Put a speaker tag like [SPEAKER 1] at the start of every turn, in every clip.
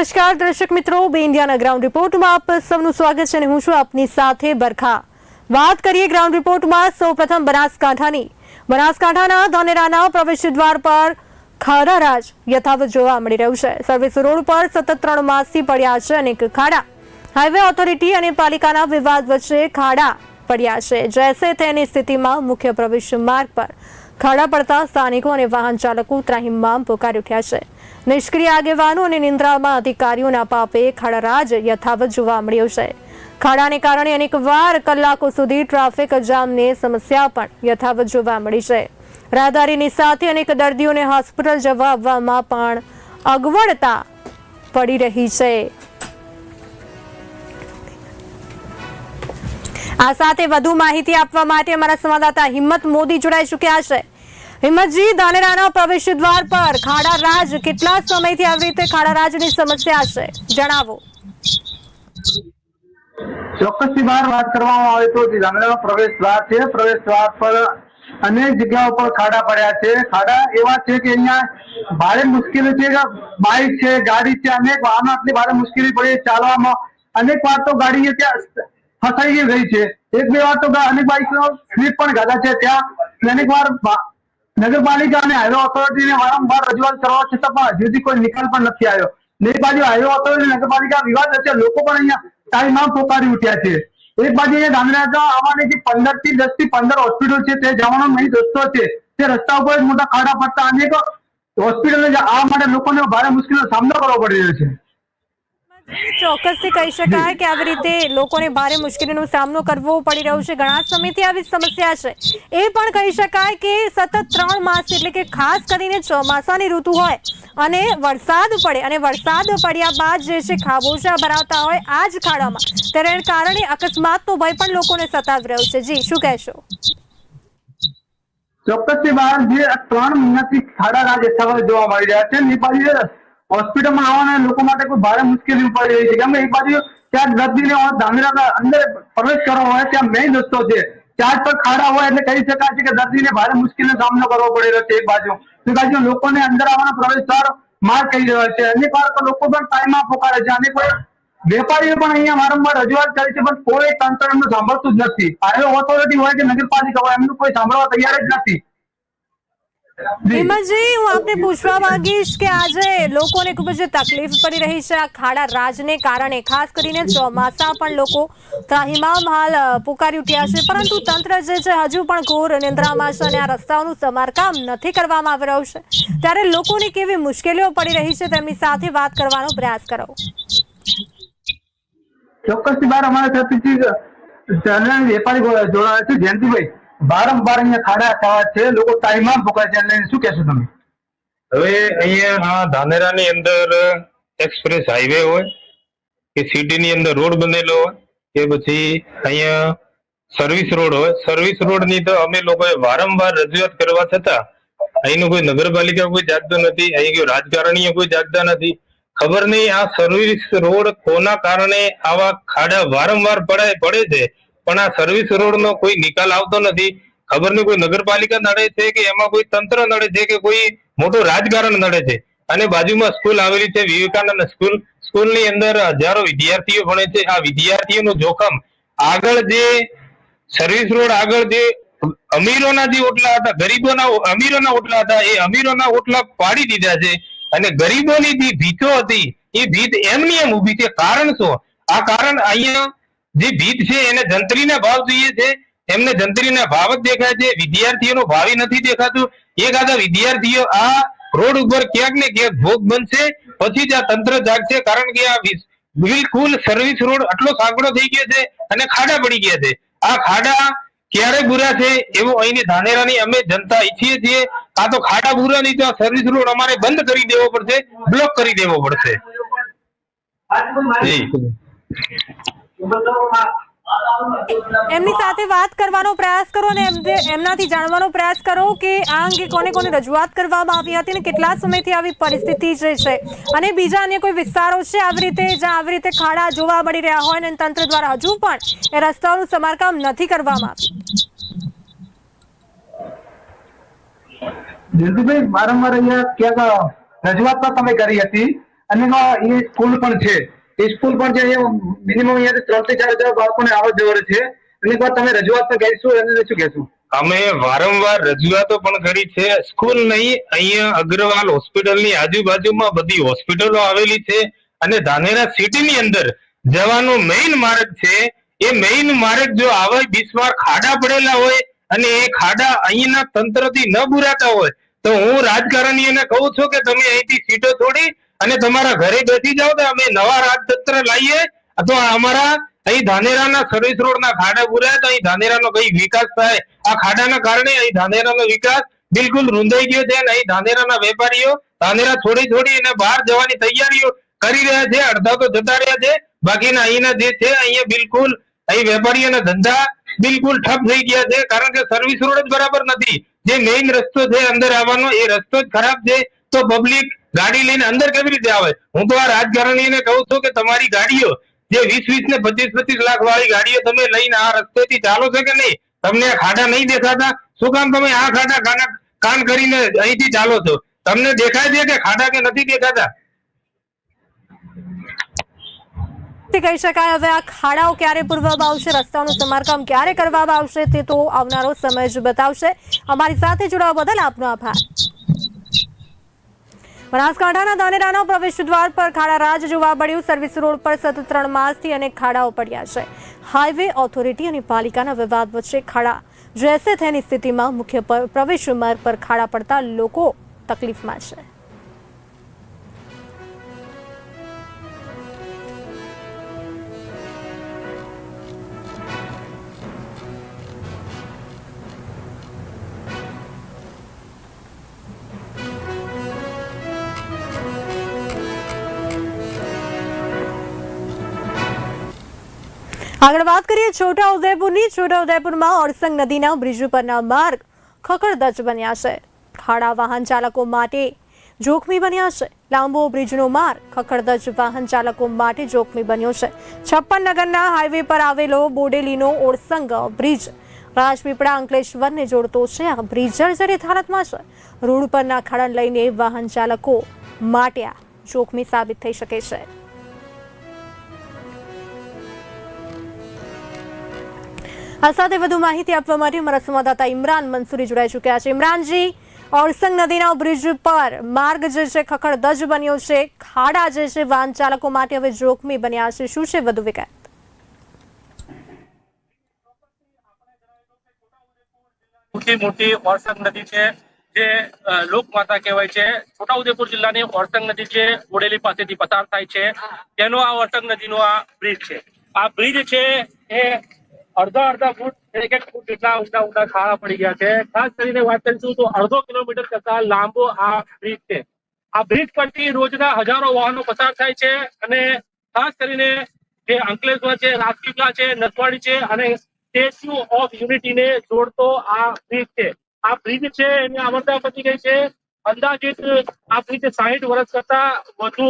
[SPEAKER 1] નમસ્કાર દર્શક મિત્રો, બે ઇન્ડિયાના ગ્રાઉન્ડ રિપોર્ટમાં આપ સૌનું સ્વાગત છે અને હું છું આપની સાથે બરખા. વાત કરીએ ગ્રાઉન્ડ રિપોર્ટમાં સૌપ્રથમ બનાસકાંઠાની. બનાસકાંઠાના ધોનેરાના પ્રવેશ દ્વાર પર ખારા રાજ યથાવત જોવા મળી રહ્યું છે. સર્વિસ રોડ પર સતત ત્રણ માસથી પડ્યા છે અનેક ખાડા. હાઈવે ઓથોરિટી અને પાલિકાના વિવાદ વચ્ચે ખાડા પડ્યા છે. જેસે તેની સ્થિતિમાં મુખ્ય પ્રવેશ માર્ગ પર ખાડા પડતા સ્થાનિકો અને વાહન ચાલકો ત્રાહિમામ પોકારી ઉઠ્યા છે. નિષ્ક્રિય આગેવાનો અને નિંદ્રામાં અધિકારીઓના પાપે ખડરાજ યથાવત જોવા મળ્યો છે. ખાડાને કારણે અનેક વાર કલાકો સુધી ટ્રાફિક જામને સમસ્યા પણ યથાવત જોવા મળી છે. રાહદારીની સાથે અનેક દર્દીઓને હોસ્પિટલ જવા આવવામાં પણ અગવડતા પડી રહી છે. આ સાથે વધુ માહિતી આપવા માટે અમારા સંવાદદાતા હિંમત મોદી જોડાઈ ચૂક્યા છે. હિંમતજી ધાનેરાના પ્રવેશ દ્વાર પર ખાડા રાજ કેટલા સમયથી આવી રીતે ખાડા રાજની સમસ્યા છે? જણાવો.
[SPEAKER 2] ચોક્કસથી બહાર વાત કરવામાં આવે તો ધાનેરાનો પ્રવેશ દ્વાર છે પ્રવેશ દ્વાર પર અનેક જગ્યાઓ પર ખાડા પડ્યા છે. ખાડા એવા છે કે અહીંયા ભારે મુશ્કેલી છે કે બાઇક છે, ગાડી છે, અનેક વાહનો આટલી ભારે મુશ્કેલી પડી ચાલવામાં અનેક વાર તો ગાડી ત્યાં ફસાઈ ગઈ છે. એક બે વાર તો અનેક બાઇક સ્લીપ પણ ગાધા છે ત્યાં અનેક વાર નગરપાલિકા અને હાઈવે ઓથોરિટીને વારંવાર રજૂઆત કરવા છતાં પણ હજુ કોઈ નિકાલ પણ નથી આવ્યો. એક બાજુ હાઈવે ઓથોરિટી નગરપાલિકા વિવાદ વચ્ચે લોકો પણ અહીંયા ટાઈમમાં પોકારી ઉઠ્યા છે. એક બાજુ અહીંયા ગાંધીનગર આવવાની જે પંદરથી દસથી પંદર હોસ્પિટલ છે, તે જવાનો નહીં રસ્તો છે. તે રસ્તા ઉપર મોટા ખાડા પડતા અનેક હોસ્પિટલ આવવા માટે લોકોને ભારે મુશ્કેલીનો સામનો કરવો પડી રહ્યો છે.
[SPEAKER 1] ચોક્કસથી કહી શકાય કે આવી રીતે લોકોને ભારે મુશ્કેલીનો સામનો કરવો પડી રહ્યો છે. ઘણા સમયથી આવી સમસ્યા છે. એ પણ કહી શકાય કે સતત ત્રણ માસ એટલે કે ખાસ કરીને ચોમાસાની ઋતુ હોય અને વરસાદ પડે અને વરસાદ પડ્યા બાદ જે છે ખાબોચા ભરાતા હોય આ જ ખાડામાં. તેના કારણે અકસ્માતનો ભય પણ લોકોને સતાવી રહ્યો છે. જી, શું કહેશો?
[SPEAKER 2] ચોક્કસથી બહાર જે ત્રણ મહિનાથી ખાડા યથાવત જોવા મળી રહ્યા છે. ને હોસ્પિટલમાં આવવાના લોકો માટે કોઈ ભારે મુશ્કેલી ઉપાડી રહી છે. કેમ કે એક બાજુ ત્યાં દર્દીને ધામેરા અંદર પ્રવેશ કરવો હોય, ત્યાં મેઇન રસ્તો છે. ત્યાં પર ખાડા હોય એટલે કહી શકાય છે કે દર્દીને ભારે મુશ્કેલીનો સામનો કરવો પડી છે એક બાજુ. એક બાજુ લોકોને અંદર આવવાનો પ્રવેશ દ્વાર માર કહી રહ્યો છે. અનેક વાર તો લોકો પણ ટાઈમમાં પોકારે છે. અને કોઈ વેપારીઓ પણ અહીંયા વારંવાર રજૂઆત કરી છે, પણ કોઈ તંત્ર એમનું સાંભળતું જ નથી. હાઈવે ઓથોરિટી હોય કે નગરપાલિકા હોય, એમનું કોઈ સાંભળવા તૈયાર જ નથી.
[SPEAKER 1] હિંમતજી હું આપને પૂછવા માંગીશ કે આજે લોકોને ખૂબ જ તકલીફ પડી રહી છે આ ખાડા રાજને કારણે ખાસ કરીને ચોમાસા પણ લોકો ત્રાહિમામ હાલ પુકારી ઉઠ્યા છે. પરંતુ તંત્ર જે છે હજુ પણ ઘોર નિંદ્રામાં છે અને આ રસ્તાઓનું સમારકામ નથી કરવામાં આવી રહ્યું છે. ત્યારે લોકોને કેવી મુશ્કેલીઓ પડી રહી છે તેમની સાથે વાત કરવાનો પ્રયાસ કરો.
[SPEAKER 2] ચોક્કસ બાર અમારા સાથેથી વેપારી જોડાયા છે જયંતિભાઈ. વારંવાર અહીંયા ખાડા થવા છે, લોકો ટાઈમમાં ભોગાય છે, એટલે શું કહેશો તમે?
[SPEAKER 3] હવે અહીંયા ધાનેરાની અંદર એક્સપ્રેસ હાઈવે હોય, કે સિટીની અંદર રોડ બનેલો હોય, કે પછી અહીંયા સર્વિસ રોડ હોય. સર્વિસ રોડની તો અમે લોકોએ વારંવાર રજૂઆત કરવા છતાં અહીંનું કોઈ નગરપાલિકા કોઈ જાગતું નથી, અહીં કોઈ રાજકારણીઓ કોઈ જાગતા નથી. ખબર નહીં આ સર્વિસ રોડ કોના કારણે આવા ખાડા વારંવાર પડે પડે છે. પણ આ સર્વિસ રોડનો કોઈ નિકાલ આવતો નથી. ખબર નહીં કોઈ નગરપાલિકા નડે છે કે એમાં કોઈ તંત્ર નડે છે કે કોઈ મોટું રાજકારણ નડે છે? અને બાજુમાં સ્કૂલ આવેલી છે વિવેકાનંદ સ્કૂલ સ્કૂલની અંદર હજારો વિદ્યાર્થીઓ ભણે છે. આ વિદ્યાર્થીઓનું જોખમ આગળ જે સર્વિસ રોડ આગળ જે અમીરોના જે ઓટલા હતા, ગરીબોના અમીરોના ઓટલા હતા, એ અમીરોના ઓટલા પાડી દીધા છે. અને ગરીબોની જે ભીતો હતી, એ ભીત એમની એમ ઊભી છે. કારણ શું? આ કારણ અહીંયા જે ભીત છે એને જંત્રીના ભાવ જોઈએ છે. એમને જંત્રીના ભાવ જ દેખાય છે. વિદ્યાર્થીઓનું ભાવિ નથી દેખાતું. એક આધા વિદ્યાર્થીઓ આ રોડ ઉપર ક્યાંક ને ક્યાંક ભોગ બનશે પછી જ આ તંત્ર જાગશે કારણ કે આ બિલકુલ સર્વિસ રોડ આટલો સાંકડો થઈ ગયો છે અને ખાડા પડી ગયા છે. આ ખાડા ક્યારે બુરા છે એવું અહીંની ધાનેરાની અમે જનતા ઈચ્છીએ છીએ. આ તો ખાડા બુરા નહીં તો આ સર્વિસ રોડ અમારે બંધ કરી દેવો પડશે બ્લોક કરી દેવો પડશે. જી.
[SPEAKER 1] એમની સાથે વાત કરવાનો પ્રયાસ કરો અને એમનાથી જાણવાનો પ્રયાસ કરો કે આ અંગે કોને કોને રજૂઆત કરવામાં આવી હતી અને કેટલા સમયથી આવી પરિસ્થિતિ જે છે. અને બીજા અન્ય કોઈ વિસ્તારો છે આવી રીતે જ્યાં આવી રીતે ખાડા જોવા મળી રહ્યા હોય અને તંત્ર દ્વારા હજુ પણ એ રસ્તાઓનું સમારકામ નથી કરવામાં આવ્યું.
[SPEAKER 2] વારંવાર અહીંયા ક્યાંક રજૂઆત પણ તમે કરી હતી અને એ સ્કૂલ પણ છે. સ્કૂલ પણ છે મિનિમમ અહીંયા ત્રણથી ચાર હજાર બાળકોને આવડ જવડે છે. અને એક વાર તમે રજૂઆત પણ કહીશું એને શું કહેશું?
[SPEAKER 3] અમે વારંવાર રજૂઆતો પણ કરી છે, સ્કૂલ નહીં, અહીંયા અગ્રવાલ હોસ્પિટલની આજુબાજુમાં બધી હોસ્પિટલો આવેલી છે અને ધાનેરા સિટીની અંદર જવાનો મેઇન માર્ગ છે. એ મેઇન માર્ગ જો આવા બીસવાર ખાડા પડેલા હોય અને એ ખાડા અહીંના તંત્રથી ન બુરાતા હોય, તો હું રાજકારણીઓને કહું છું કે તમે અહીંથી સીટો છોડી અને તમારા ઘરે બેસી જાઓ તો અમે નવા રાજતંત્ર લાવીએ. અથવા અમારા અહીં ધાનેરાના સર્વિસ રોડના ખાડા પુરાય તો અહીં ધાનેરાનો કઈ વિકાસ થાય. આ ખાડાના કારણે અહીં ધાનેરાનો વિકાસ બિલકુલ રૂંધાઈ ગયો છે અને અહીં ધાનેરાના વેપારીઓ ધાનેરા છોડી છોડી અને બહાર જવાની તૈયારીઓ કરી રહ્યા છે, અડધા તો જતા રહ્યા છે. બાકીના અહીંના જે છે અહીંયા બિલકુલ અહીં વેપારીઓના ધંધા બિલકુલ ઠપ થઈ ગયા છે, કારણ કે સર્વિસ રોડ જ બરાબર નથી. જે મેઇન રસ્તો છે અંદર આવવાનો, એ રસ્તો જ ખરાબ છે. તો પબ્લિક ગાડી લઈને અંદર કેવી રીતે આવે? હું તો આ રાજકારણીને કહું છું કે તમારી ગાડીઓ, જે વીસ વીસ ને પચીસ પચીસ લાખ વાળી ગાડીઓ તમે લઈને આ રસ્તેથી ચાલો છો કે નહીં? તમને આ ખાડા નહીં દેખાતા? શું કામ તમે આ ખાડા કાના કરીને અહીંથી ચાલો છો? તમને દેખાય છે કે ખાડા કે નથી દેખાતા?
[SPEAKER 1] કહી શકાય, હવે આ ખાડાઓ ક્યારે પૂરવામાં આવશે? રસ્તાનું સમારકામ ક્યારે કરવામાં આવશે? તે તો આવનારો સમય જ બતાવશે. અમારી સાથે જોડાવા બદલ આપનો આભાર. બનાસકાંઠાના ધાનેરાના પ્રવેશ દ્વાર પર ખાડા રાજ જોવા મળ્યું. સર્વિસ રોડ પર સતત ત્રણ માસથી અનેક ખાડાઓ પડ્યા છે. હાઈવે ઓથોરિટી અને પાલિકાના વિવાદ વચ્ચે ખાડા જેસે થેની સ્થિતિમાં મુખ્ય પ્રવેશ માર્ગ પર ખાડા પડતા લોકો તકલીફમાં છે. આગળ વાત કરીએ છોટા ઉદયપુરની છોટા ઉદયપુરમાં ઓરસંગ નદીના બ્રિજ પરના માર્ગ ખખડદજ બન્યા છે. ખાડા વાહન ચાલકો માટે જોખમી બન્યા છે. લાંબો બ્રિજનો માર્ગ ખખડદજ વાહન ચાલકો માટે જોખમી બન્યો છે. છપ્પન નગરના હાઈવે પર આવેલો બોડેલીનો ઓરસંગ બ્રિજ રાજપીપળા અંકલેશ્વરને જોડતો છે. આ બ્રિજ જર્જરિત હાલતમાં છે. રોડ પરના ખાડાને લઈને વાહન ચાલકો માટે આ જોખમી સાબિત થઈ શકે છે. આ સાથે વધુ માહિતી આપવા માટે અમારા સંવાદદાતા ઇમરાન મંસૂરી જોડાઈ ચૂક્યા છે. ઇમરાનજી, ઓરસંગ નદીના બ્રિજ પર માર્ગ જે છે, ખખડધજ બન્યો છે. ખાડા જે છે, વાહન ચાલકો માટે હવે જોખમી બન્યા છે. શું છે વધુ વિગત?
[SPEAKER 4] મોટી ઓરસંગ નદી છે, જે લોકમાતા કહેવાય છે. છોટાઉદેપુર જિલ્લાની ઓરસંગ નદી છે બોડેલી પાસેથી પસાર થાય છે. તેનો આ ઓરસંગ નદીનો આ બ્રિજ છે. આ બ્રિજ છે, એ અડધા અડધા ફૂટ, એક એક ફૂટ જેટલા ઊંડા ઊંડા ખાડા પડી ગયા છે. ખાસ કરીને વાત કરીશું તો અડધો કિલોમીટર કરતા લાંબો આ બ્રિજ છે. આ બ્રિજ પરથી રોજના હજારો વાહનો પસાર થાય છે અને ખાસ કરીને જે અંકલેશ્વર છે, રાજપીપળા છે, નથવાડી છે અને સ્ટેચ્યુ ઓફ યુનિટીને જોડતો આ બ્રિજ છે. આ બ્રિજ છે એની આવરદા પતી ગઈ છે. અંદાજિત આ બ્રિજ સાહીઠ વર્ષ કરતા વધુ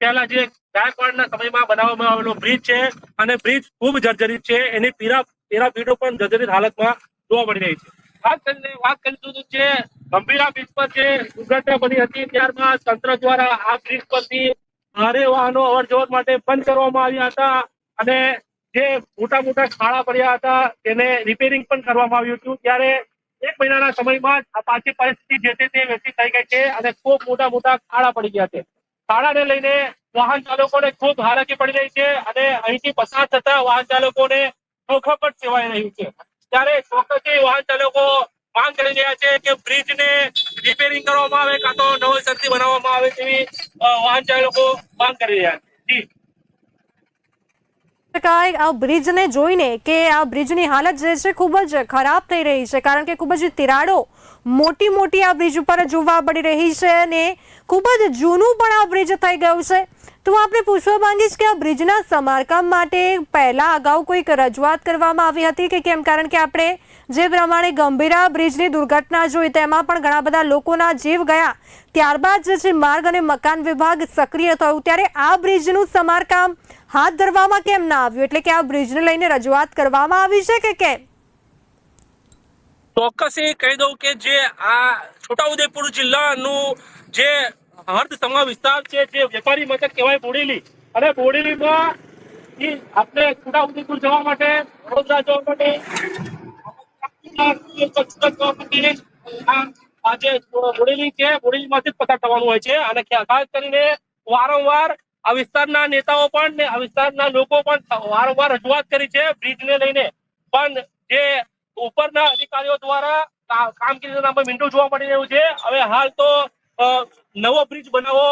[SPEAKER 4] પહેલા જે ગાયકવાડના સમયમાં બનાવવામાં આવેલો બ્રિજ છે અને બ્રિજ ખૂબ જર્જરિત છે. એની પીરા પીરાપીઠો પણ જર્જરિત હાલતમાં જોવા મળી રહી છે. ખાસ કરીને વાત કરીશું તો જે ગંભીરા બ્રિજ પર જે દુર્ઘટના બની હતી ત્યારબાદ તંત્ર દ્વારા આ બ્રિજ પરથી ભારે વાહનો અવર માટે બંધ કરવામાં આવ્યા હતા અને જે મોટા મોટા ખાડા પડ્યા હતા તેને રિપેરિંગ પણ કરવામાં આવ્યું હતું. ત્યારે એક મહિનાના સમયમાં આ પાછી પરિસ્થિતિ જે તે વ્યક્તિ થઈ ગઈ છે અને ખૂબ મોટા મોટા ખાડા પડી ગયા છે. ખાડાને લઈને વાહન ચાલકોને ખૂબ હાલાકી પડી રહી છે અને અહીંથી પસાર થતા વાહન ચાલકોને પણ સેવાઈ રહ્યું છે. ત્યારે ચોક્કસથી વાહન ચાલકો માંગ કરી રહ્યા છે કે બ્રિજને રિપેરિંગ કરવામાં આવે કાં તો નવેસરથી બનાવવામાં આવે તેવી વાહન ચાલકો માંગ કરી રહ્યા છે. જી.
[SPEAKER 1] શકાય આ બ્રિજને જોઈને કે આ બ્રિજની હાલત જે છે ખૂબ જ ખરાબ થઈ રહી છે, કારણ કે ખૂબ જ તિરાડો મોટી મોટી આ બ્રિજ ઉપર જોવા મળી રહી છે અને ખૂબ જ જૂનું પણ આ બ્રિજ થઈ ગયું છે. તો હું આપણે પૂછવા માંગીશ કે આ બ્રિજના સમારકામ માટે પહેલાં અગાઉ કોઈક રજૂઆત કરવામાં આવી હતી કે કેમ? કારણ કે આપણે જે પ્રમાણે ગંભીરા બ્રિજની દુર્ઘટના જોઈ તેમાં પણ ઘણા બધા લોકોના જીવ ગયા. ત્યારબાદ જે છે માર્ગ અને મકાન વિભાગ સક્રિય થયું, ત્યારે આ બ્રિજનું સમારકામ હાથ ધરવામાં કેમ ના આવ્યું? એટલે કે આ બ્રિજને લઈને રજૂઆત કરવામાં આવી છે કે કેમ?
[SPEAKER 4] ચોક્કસ એ કહી દઉં કે જે આ છોટાઉદેપુર જિલ્લાનું જે હર્દ સમા વિસ્તાર છે, જે વેપારી મથક કહેવાય બોડેલી. અને બોડેલીમાં આપણે છોટાઉદેપુર જવા માટે, વડોદરા જવા માટે સુરત જવા માટે આ આ જે બોડેલી છે બોડેલીમાંથી જ પસાર થવાનું હોય છે. અને ખાસ કરીને વારંવાર આ વિસ્તારના નેતાઓ પણ ને વિસ્તારના લોકો પણ વારંવાર રજૂઆત કરી છે બ્રિજને લઈને. પણ જે ઉપરના અધિકારીઓ દ્વારા કામગીરીના નામે મીંડું જોવા મળી રહ્યું છે. હવે હાલ તો નવો બ્રિજ બનાવવો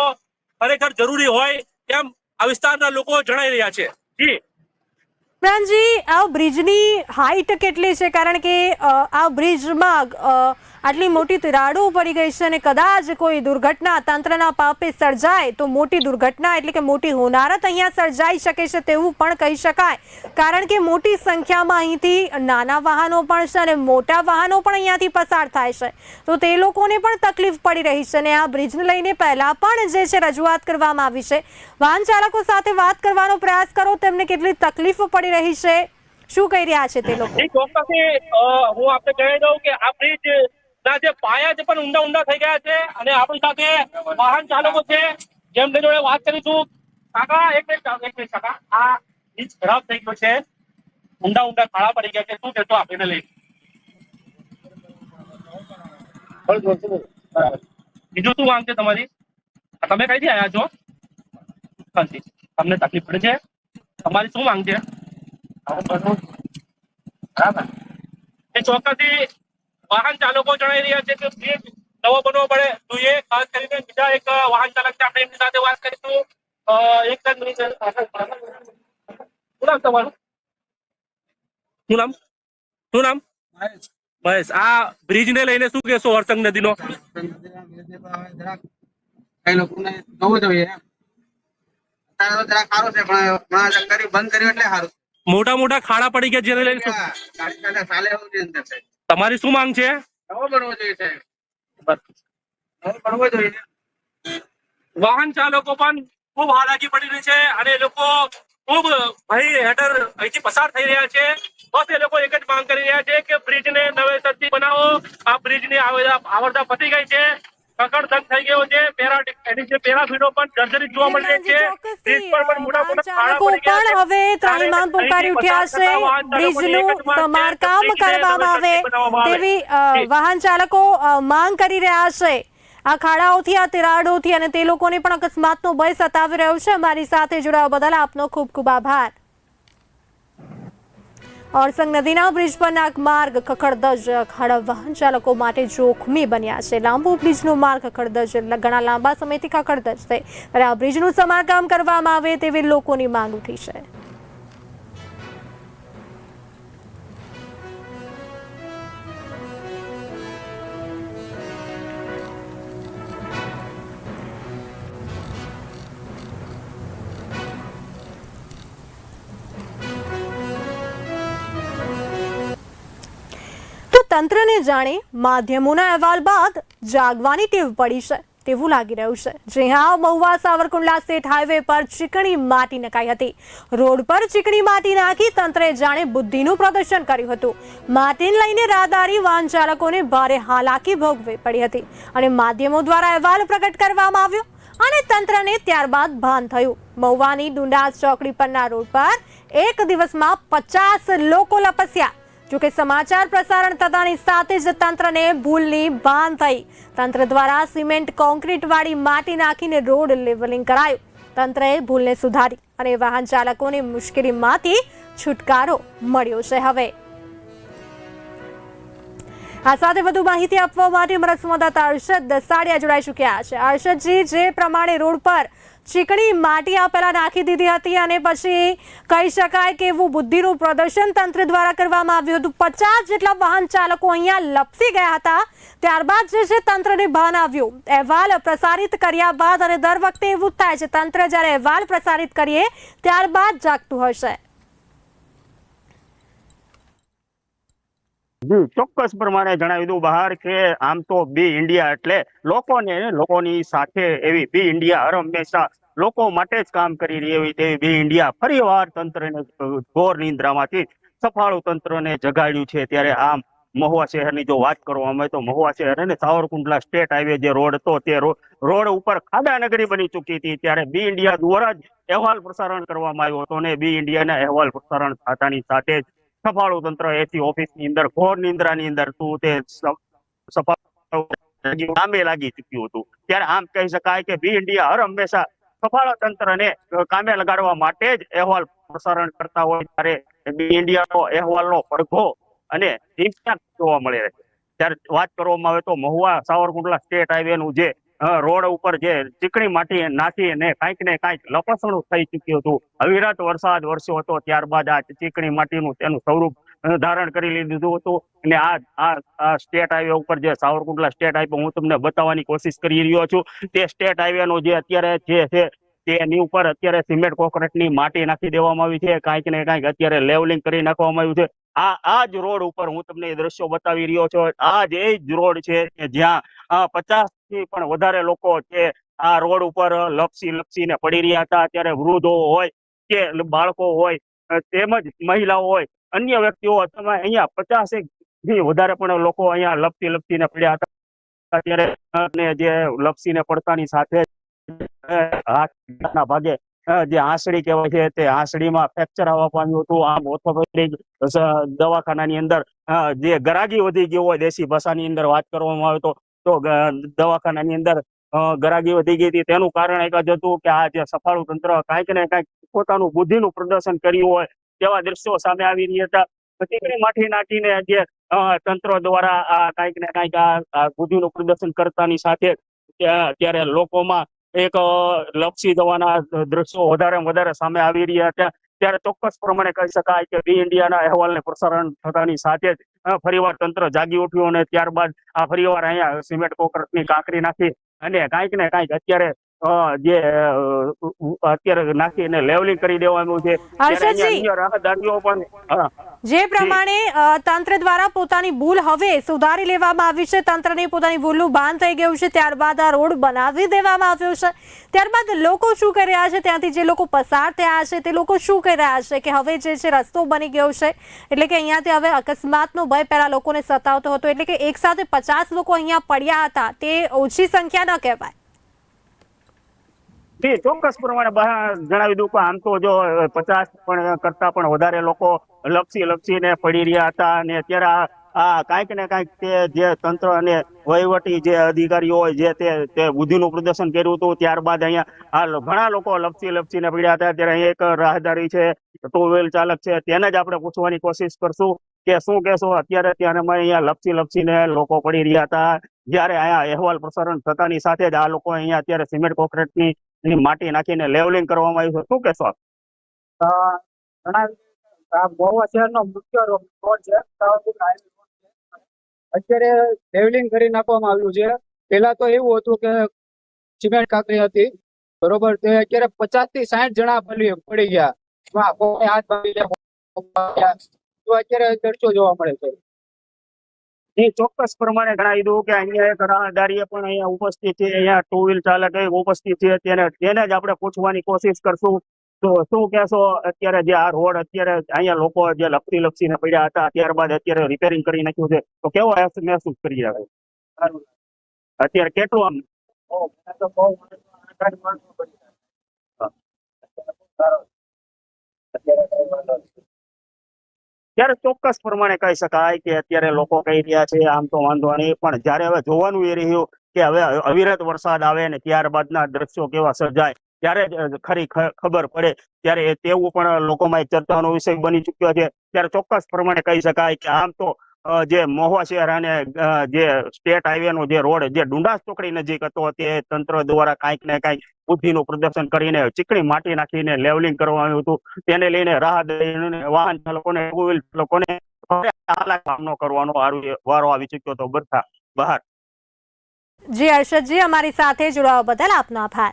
[SPEAKER 4] ખરેખર જરૂરી હોય તેમ આ વિસ્તારના લોકો જણાઈ રહ્યા છે. જી.
[SPEAKER 1] પ્રાણજી આ બ્રિજની હાઈટ કેટલી છે? કારણ કે આ બ્રિજમાં આટલી મોટી તિરાડો પડી ગઈ છે અને કદાચ કોઈ દુર્ઘટના તંત્રના પાપે સર્જાય, તો મોટી દુર્ઘટના એટલે કે મોટી હોનારત અહીંયા સર્જાઈ શકે છે તેવું પણ કહી શકાય. કારણ કે મોટી સંખ્યામાં અહીંથી નાના વાહનો પણ છે અને મોટા વાહનો પણ અહીંયાથી પસાર થાય છે. તો તે લોકોને પણ તકલીફ પડી રહી છે અને આ બ્રિજને લઈને પહેલાં પણ જે છે રજૂઆત કરવામાં આવી છે. વાહન ચાલકો સાથે વાત કરવાનો પ્રયાસ કરો, તેમને કેટલી તકલીફ પડી રહી છે? શું કહી રહ્યા છે તે લોકો?
[SPEAKER 4] જી ચોક્કસથી હું આપને કહી દઉં કે આ બ્રિજ ના જે પાયા છે પણ ઊંડા ઊંડા થઈ ગયા છે અને આપણી સાથે વાહન ચાલકો છે. જેમની જોડે વાત કરીશું કાકા એક મિનિટ એક મિનિટ કાકા. આ બ્રિજ ખરાબ થઈ ગયો છે. ઊંડા ઊંડા ખાડા પડી ગયા છે. શું કહેશો આપીને લઈ બીજું શું માંગ છે તમારી? તમે કઈ થી આવ્યા છો? શાંતિ. તમને તકલીફ પડે છે? તમારી શું માંગ છે? બરાબર. એ ચોક્કસથી વાહન ચાલકો જણાવી રહ્યા છે કે બ્રિજ નવો બનવો પડે. જોઈએ ખાસ કરીને બીજા એક વાહન ચાલક છે આપણે એમની સાથે વાત કરીશું. એક જ મિનિટ. શું નામ તમારું? શું નામ? શું નામ? બસ આ બ્રિજ ને લઈને શું કેશો હરસંગ
[SPEAKER 2] એટલે સારું.
[SPEAKER 4] મોટા મોટા ખાડા પડી ગયા જેને લઈને તમારી શું માંગ છે?
[SPEAKER 2] નવો બનવો જોઈએ સાહેબ. બનવો જોઈએ.
[SPEAKER 4] વાહન ચાલકો પણ ખૂબ હાલાકી પડી રહી છે અને એ લોકો ખૂબ ભય હેઠળ અહીંથી પસાર થઈ રહ્યા છે. બસ એ લોકો એક જ માંગ કરી રહ્યા છે કે બ્રિજને નવેસરથી બનાવો. આ બ્રિજની આવરદા આવડતા પતી ગઈ છે. કકડધક થઈ ગયો છે. પેરા એની જે પેરાફીડો પણ જર્જરિત જોવા મળી રહી છે બ્રિજ પર પણ મોટા મોટા ખાડા પડી ગયા છે.
[SPEAKER 1] હવે ત્રાહિમામ પુકારી ઉઠ્યા છે. બ્રિજનું સમારકામ કરવામાં આવે તેવી વાહન ચાલકો માંગ કરી રહ્યા છે. આ ખાડાઓથી આ તિરાડોથી અને તે લોકોને પણ અકસ્માતનો ભય સતાવી રહ્યો છે. અમારી સાથે જોડાવા બદલ આપનો ખૂબ ખૂબ આભાર. ઓરસંગ નદીના બ્રિજ પરના માર્ગ ખખડધજ ખાડા વાહન ચાલકો માટે જોખમી બન્યા છે. લાંબો બ્રિજનો માર્ગ ખખડધજ એટલે ઘણા લાંબા સમયથી ખખડધજ છે. ત્યારે આ બ્રિજનું સમારકામ કરવામાં આવે તેવી લોકોની માંગ ઉઠી છે. તંત્રને જાણે માધ્યમોના અહેવાલ બાદ જાગવાની ટેવ પડી છે, તેવું લાગી રહ્યું છે. જે હા, મહુવા સાવરકુંડલા સ્ટેટ હાઈવે પર ચીકણી માટી નકાઈ હતી. રોડ પર ચીકણી માટી નાખી તંત્રે જાણે બુદ્ધિનું પ્રદર્શન કર્યું હતું. માટીને લઈને રાહદારી વાહન ચાલકોને ભારે હાલાકી ભોગવી પડી હતી અને માધ્યમો દ્વારા અહેવાલ પ્રગટ કરવામાં આવ્યો અને તંત્રને ત્યારબાદ ભાન થયું. મહુવાની ડુંડાસ ચોકડી પરના રોડ પર એક દિવસમાં પચાસ લોકો લપસ્યા. જોકે સમાચાર પ્રસારણ થતાની સાથે જ તંત્રને ભૂલની ભાન થઈ. તંત્ર દ્વારા સિમેન્ટ કોન્ક્રીટ વાળી માટી નાખીને રોડ લેવલિંગ કરાયું. તંત્રએ ભૂલને સુધારી અને વાહન ચાલકોને મુશ્કેલીમાંથી છુટકારો મળ્યો છે હવે. આ સાથે વધુ માહિતી આપવા માટે અમારા સંવાદદાતા અર્ષદ દસાડિયા જોડાઈ ચૂક્યા છે. અર્ષદજી જે પ્રમાણે રોડ પર ચીકણી માટી આ પહેલાં નાખી દીધી હતી અને પછી કહી શકાય કે એવું બુદ્ધિનું પ્રદર્શન તંત્ર દ્વારા કરવામાં આવ્યું હતું. પચાસ જેટલા વાહન ચાલકો અહીંયા લપસી ગયા હતા. ત્યારબાદ જે છે તંત્રને ભાન આવ્યું. અહેવાલ પ્રસારિત કર્યા બાદ અને દર વખતે એવું થાય છે. તંત્ર જ્યારે અહેવાલ પ્રસારિત કરીએ, ત્યારબાદ જાગતું હશે.
[SPEAKER 5] જી, ચોક્કસ પ્રમાણે જણાવી દઉં બહાર કે આમ તો બી ઇન્ડિયા એટલે લોકોને, લોકોની સાથે એવી બી ઇન્ડિયા હર હંમેશા લોકો માટે જ કામ કરી રહી એવી તેવી બી ઇન્ડિયા ફરીવાર તંત્રને ઘોર નિંદ્રામાંથી સફાળું તંત્રને જગાડ્યું છે. ત્યારે આમ મહુવા શહેરની જો વાત કરવામાં આવે તો મહુવા શહેર અને સાવરકુંડલા સ્ટેટ હાઈવે જે રોડ હતો તે રોડ ઉપર ખાડા નગરી બની ચૂકી હતી. ત્યારે બી ઇન્ડિયા દ્વારા જ અહેવાલ પ્રસારણ કરવામાં આવ્યો હતો અને બી ઇન્ડિયાના અહેવાલ પ્રસારણ થતાની સાથે જ સફાળું તંત્ર એસી ઓફિસની અંદર ઘોર નિંદ્રાની અંદર તું તે સફાળું કામે લાગી ચુક્યું હતું. ત્યારે આમ કહી શકાય કે બી ઇન્ડિયા હર હંમેશા સફાળા તંત્રને કામે લગાડવા માટે જ અહેવાલ પ્રસારણ કરતા હોય ત્યારે બી ઇન્ડિયાનો અહેવાલનો પડઘો અને ઇમ્પેક્ટ જોવા મળે છે. ત્યારે વાત કરવામાં આવે તો મહુવા સાવરકુંડલા સ્ટેટ હાઈવે નું જે રોડ ઉપર જે ચીકણી માટી નાખી ને કાંઈક ને કાંઈક લપસણું થઈ ચૂક્યું હતું. અવિરત વરસાદ વરસ્યો હતો. ત્યારબાદ આ ચીકણી માટીનું તેનું સ્વરૂપ ધારણ કરી લીધું હતું. અને આ આ સ્ટેટ હાઈવે ઉપર જે સાવરકુંડલા સ્ટેટ હાઈવે હું તમને બતાવવાની કોશિશ કરી રહ્યો છું. તે સ્ટેટ હાઈવે નો જે અત્યારે જે છે તેની ઉપર અત્યારે સિમેન્ટ કોન્ક્રીટની માટી નાખી દેવામાં આવી છે. કાંઈક ને કાંઈક અત્યારે લેવલિંગ કરી નાખવામાં આવ્યું છે. આ આ જ રોડ ઉપર હું તમને દ્રશ્યો બતાવી રહ્યો છું. આ જ એ જ રોડ છે કે જ્યાં પચાસથી પણ વધારે લોકો છે આ રોડ ઉપર લપસી લપસીને પડી રહ્યા હતા. ત્યારે વૃદ્ધો હોય કે બાળકો હોય તેમજ મહિલાઓ હોય, અન્ય વ્યક્તિઓ તમે અહીંયા પચાસેકથી વધારે પણ લોકો અહીંયા લપસી લપસીને પડ્યા હતા. ત્યારે જે લપસીને પડતાની સાથે હાથના ભાગે જે આંસળી કહેવાય છે તે આંસળીમાં ફ્રેક્ચર આવવા પામ્યું હતું. આમ ઓર્થોપેડિક દવાખાનાની અંદર જે ગરાગી વધી ગયો હોય દેશી ભાષાની અંદર વાત કરવામાં આવે તો દવાખાનાની અંદર ગરાગી વધી ગઈ હતી. તેનું કારણ એક જ હતું કે આ જે સફાળું તંત્ર કાંઈક ને કાંઈક પોતાનું બુદ્ધિનું પ્રદર્શન કર્યું હોય તેવા દ્રશ્યો સામે આવી રહ્યા હતા. ચીકણી માઠી નાખીને જે તંત્ર દ્વારા આ કાંઈક ને કાંઈક આ બુદ્ધિનું પ્રદર્શન કરતાની સાથે ત્યારે લોકોમાં એક લક્ષી જવાના દ્રશ્યો વધારે વધારે સામે આવી રહ્યા હતા ત્યારે ચોક્કસ પ્રમાણે કહી શકાય કે બી ઇન્ડિયાના અહેવાલને પ્રસારણ થતાની સાથે જ ફરીવાર તંત્ર જાગી ઉઠ્યું અને ત્યારબાદ આ ફરીવાર અહીંયા સિમેન્ટ કોકરટની કાંકરી નાખી અને કાંઈક ને કાંઈક અત્યારે જે અત્યારે નાખીને લેવલિંગ કરી દેવાનું છે. રાહદારીઓ પણ
[SPEAKER 1] જે પ્રમાણે તંત્ર દ્વારા પોતાની ભૂલ હવે સુધારી લેવામાં આવી છે. તંત્રને પોતાની ભૂલનું ભાન થઈ ગયું છે. ત્યારબાદ આ રોડ બનાવી દેવામાં આવ્યો છે. ત્યારબાદ લોકો શું કરી રહ્યા છે? ત્યાંથી જે લોકો પસાર થયા છે તે લોકો શું કરી રહ્યા છે કે હવે જે છે રસ્તો બની ગયો છે? એટલે કે અહીંયાથી હવે અકસ્માતનો ભય પહેલા લોકોને સતાવતો હતો. એટલે કે એક સાથે પચાસ લોકો અહીંયા પડ્યા હતા. તે ઓછી સંખ્યા ન કહેવાય.
[SPEAKER 5] જી ચોક્કસ પ્રમાણે જણાવી દઉં કે આમ તો જો પચાસ પણ કરતા પણ વધારે લોકો લપસી લપસીને પડી રહ્યા હતા અને અત્યારે આ કાંઈક ને કાંઈક તે જે તંત્ર અને વહીવટી જે અધિકારીઓ હોય જે તે બુદ્ધિનું પ્રદર્શન કર્યું હતું, ત્યારબાદ અહીંયા આ ઘણા લોકો લપસી લપસીને પડ્યા હતા. ત્યારે અહીંયા એક રાહદારી છે, ટુ વ્હીલ ચાલક છે, તેને જ આપણે પૂછવાની કોશિશ કરશું કે શું કહેશો? અત્યારે ત્યારે અહીંયા લપસી લપસીને લોકો પડી રહ્યા હતા. જ્યારે અહીંયા અહેવાલ પ્રસારણ થતાની સાથે જ આ લોકો અહીંયા અત્યારે સિમેન્ટ કોન્ક્રીટની ની માટી નાખીને લેવલિંગ કરવામાં આવ્યું છે શું કહેશો આપ?
[SPEAKER 6] મહુવા શહેરનો મુખ્ય રોડ છે. અત્યારે લેવલિંગ કરી નાખવામાં આવ્યું છે પેલા તો એવું હતું કે સિમેન્ટ કાંકરી હતી બરોબર, તે અત્યારે પચાસથી સાઠ જણા પડી ગયા હાથ ભાંગી. તો અત્યારે ચર્ચો જોવા મળે છે
[SPEAKER 5] એ ચોક્કસ પ્રમાણે જણાવી દઉં કે અહીંયા એક રાહદારીએ પણ અહીંયા ઉપસ્થિત છે અહીંયા ટુ વ્હીલ ચાલક ઉપસ્થિત છે તેને તેને જ આપણે પૂછવાની કોશિશ કરશું. તો શું કહેશો? અત્યારે જે આ રોડ અત્યારે અહીંયા લોકો જે લપસી લપસીને પડ્યા હતા ત્યારબાદ અત્યારે રિપેરિંગ કરી નાખ્યું છે. તો કેવો મહેસૂસ કરી રહ્યા અત્યારે કેટલું આમ.
[SPEAKER 6] અત્યારે.
[SPEAKER 5] ત્યારે ચોક્કસ પ્રમાણે કહી શકાય કે અત્યારે લોકો કહી રહ્યા છે, આમ તો વાંધો નહીં, પણ જ્યારે હવે જોવાનું એ રહ્યું કે હવે અવિરત વરસાદ આવે ને ત્યારબાદના દ્રશ્યો કેવા સર્જાય, ત્યારે ખરી ખબર પડે. ત્યારે તેવું પણ લોકોમાં ચર્ચાનો વિષય બની ચુક્યો છે. ત્યારે ચોક્કસ પ્રમાણે કહી શકાય કે આમ તો જે મહુવા શહેર અને જે સ્ટેટ હાઈવે નો જે રોડ, જે ડુંડાસ ચોકડી નજીક હતો, તે તંત્ર દ્વારા કાંઈક ને કાંઈક બુદ્ધિનું પ્રદર્શન કરીને ચીકણી માટી નાખીને લેવલિંગ કરવામાં આવ્યું હતું. તેને લઈને રાહદારીઓને વાહન ચાલકોને, ટુ વ્હીલ લોકોને સામનો કરવાનો વારો આવી ચુક્યો હતો. બધા બહાર.
[SPEAKER 1] જી હર્ષદજી, અમારી સાથે જોડાવા બદલ આપનો આભાર.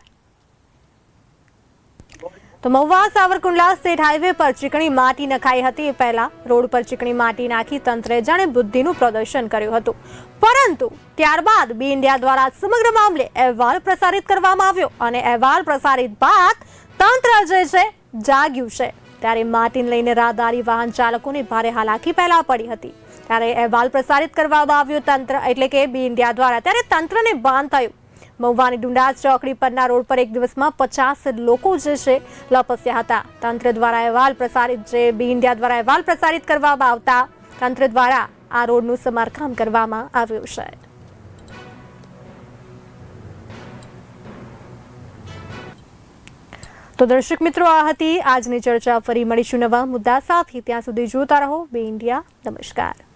[SPEAKER 1] તો મહુવા સાવરકુંડલા સ્ટેટ હાઈવે પર ચીકણી માટી નખાઈ હતી. એ પહેલા રોડ પર ચીકણી માટી નાખી તંત્રે જાણે બુદ્ધિનું પ્રદર્શન કર્યું હતું. પરંતુ ત્યારબાદ બી ઇન્ડિયા દ્વારા સમગ્ર મામલે અહેવાલ પ્રસારિત કરવામાં આવ્યો અને અહેવાલ પ્રસારિત બાદ તંત્ર જે છે, જાગ્યું છે. ત્યારે માટીને લઈને રાહદારી વાહન ચાલકોને ભારે હાલાકી પહેલા પડી હતી. ત્યારે અહેવાલ પ્રસારિત કરવામાં આવ્યો તંત્ર એટલે કે બી ઇન્ડિયા દ્વારા. ત્યારે તંત્રને બાંધ થયું મહુવાની ડુંડાસ ચોકડી પરના રોડ પર એક દિવસમાં પચાસ લોકો જે છે લપસ્યા હતા. તંત્ર દ્વારા અહેવાલ પ્રસારિત જે બી ઇન્ડિયા દ્વારા અહેવાલ પ્રસારિત કરવામાં આવતા તંત્ર દ્વારા આ રોડનું સમારકામ કરવામાં આવ્યું છે. તો દર્શક મિત્રો, આ હતી આજની ચર્ચા. ફરી મળીશું નવા મુદ્દા સાથે. ત્યાં સુધી જોતા રહો. બે ઇન્ડિયા, નમસ્કાર.